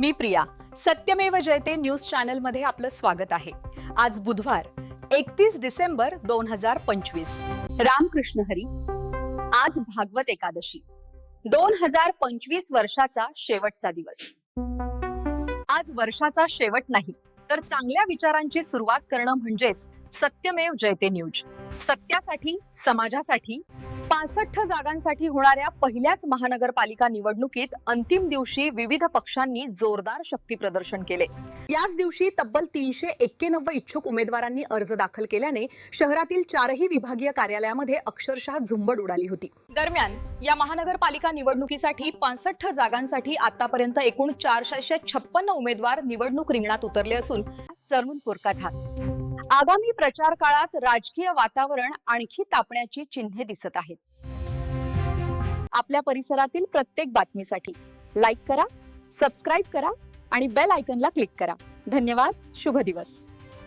मी प्रिया. सत्यमेव जयते news चॅनलमध्ये आपलं स्वागत आहे. आज बुधवार एकतीस डिसेंबर दोन हजार पंचवीस. रामकृष्ण हरी. आज भागवत एकादशी. दोन हजार पंचवीस वर्षाचा शेवटचा दिवस. आज वर्षाचा शेवट नाही तर चांगल्या विचारांची सुरुवात करणं म्हणजेच सत्यमेव जयते न्यूज. सत्यासाठी समाजासाठी पासष्ट जागांसाठी होणाऱ्या पहिल्याच महानगरपालिका निवडणुकीत अंतिम दिवशी विविध पक्षांनी जोरदार शक्ती प्रदर्शन केले. याच दिवशी तब्बल तीनशे एक्क्याण्णव इच्छुक उमेदवारांनी अर्ज दाखल केल्याने शहरातील चारही विभागीय कार्यालयामध्ये अक्षरशः झुंबड उडाली होती. दरम्यान या महानगरपालिका निवडणुकीसाठी पासष्ट जागांसाठी आतापर्यंत एकूण चारशे छप्पन्न उमेदवार निवडणूक रिंगणात उतरले असून चरून पुरकत आगामी प्रचार काळात राजकीय वातावरण आणखी तापण्याची चिन्हे दिसत आहेत. आपल्या परिसरातील प्रत्येक बातमीसाठी लाईक करा सबस्क्राईब करा आणि बेल आयकनला क्लिक करा. धन्यवाद शुभ दिवस.